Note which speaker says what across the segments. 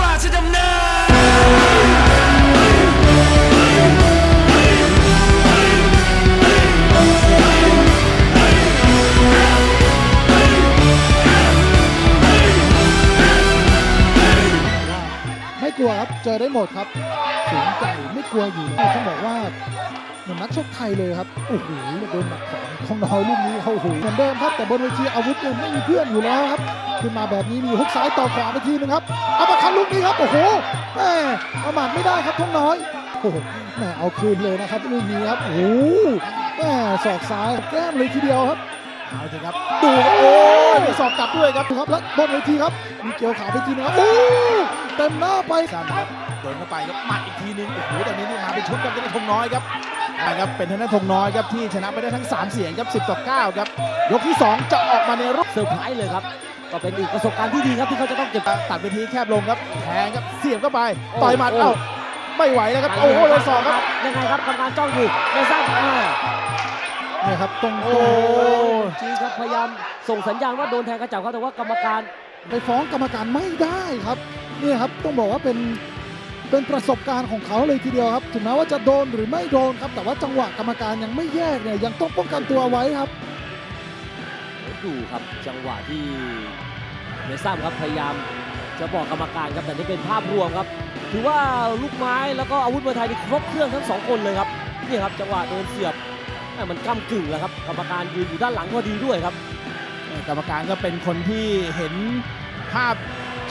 Speaker 1: ราชดำเนิน
Speaker 2: ไม่กลัวครับ เจอได้หมดครับสูงใหญ่ไม่กลัวอยู่ต้องบอกว่า เหมือนนักชกไทยเลยครับโอ้โหโดนหมัดของทองน้อยลูกนี้เข้าหูเหมือนเดิมครับแต่บนเวทีอาวุธยังไม่มีเพื่อนอยู่แล้วครับ ขึ้นมาแบบนี้มีฮุกซ้ายต่อขวาไปทีนึงครับเอามาคันลูกนี้ครับโอ้โหแหมเอาหมัดไม่ได้ครับทองน้อยโอ้โหแหมเอาคืนเลยนะครับลูกนี้ครับโอ้โหแหมศอกซ้ายแก้มเลยทีเดียวครับ
Speaker 3: เอาสิครับดูครับโอ้ยมีศอกกลับด้วยครับ
Speaker 2: ครับแล้วบนเวทีครับมีเกี่ยวขาไปทีนึงครับโอ้เต็มหน้าไป
Speaker 3: สั้นครับโดนเข้าไปครับหมัดอีกทีนึงโอ้โหแต่นี้นี่มาเป็นชุดครับเป็นธงน้อยครับ นะครับเป็นทางด้านธงน้อยครับที่ชนะไปได้ทั้ง 3 เสียงครับ 10 ต่อ 9 ครับ ยกที่ 2 จะออกมาในรูป
Speaker 4: เซอร์ไพรส์เลยครับ ก็เป็นอีกประสบการณ์ที่ดีครับที่เขาจะต้องเก็บ
Speaker 3: ตัดเวทีแคบลงครับแทงครับเสียบเข้าไป
Speaker 4: โอ้
Speaker 3: ต่อยหมัด
Speaker 4: โอ้
Speaker 3: เอ้าไม่ไหวแล้วครับโอ้โหเลยศอกครับ
Speaker 4: ยังไงครับกรรมการจ้องอยู่ไม่ทราบอ่า
Speaker 2: เนี่ยครับตรง
Speaker 3: โอ้
Speaker 4: จีครับพยายามส่งสัญญาณว่าโดนแทงกระจับเขาแต่ว่ากรรมการ
Speaker 2: ไปฟ้องกรรมการไม่ได้ครับเนี่ยครับต้องบอกว่าเป็น เป็นประสบการณ์ของเขาเลยทีเดียวครับ ถึงแม้ว่าจะโดนหรือไม่โดนครับ แต่ว่าจังหวะกรรมการยังไม่แยกเนี่ยยังต้องป้องกันตัวไว้ครับ
Speaker 4: ดูครับจังหวะที่เมซัมครับพยายามจะบอกกรรมการครับแต่นี่เป็นภาพรวมครับ ถือว่าลูกไม้แล้วก็อาวุธมวยไทยนี่ครบเครื่องทั้งสองคนเลยครับนี่ครับจังหวะโดนเสียบแม่มันก้ากึ่งแล้วครับกรรมการยืนอยู่ด้านหลังพอดีด้วยครับ
Speaker 3: กรรมการก็เป็นคนที่เห็นภาพ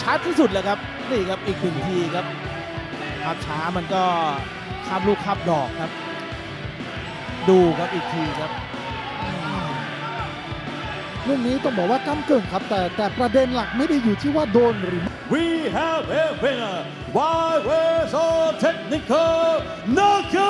Speaker 3: ชัดที่สุดเลยครับนี่ครับอีกหนึ่งทีครับ ภาพช้ามันก็ข้ามลูกข้ามดอกครับ ดูครับอีกทีครับ
Speaker 2: เรื่องนี้ต้องบอกว่าก้ำเกินครับ แต่แต่ประเด็นหลักไม่ได้อยู่ที่ว่าโดนหรือ
Speaker 5: We have a winner by way of technical knockout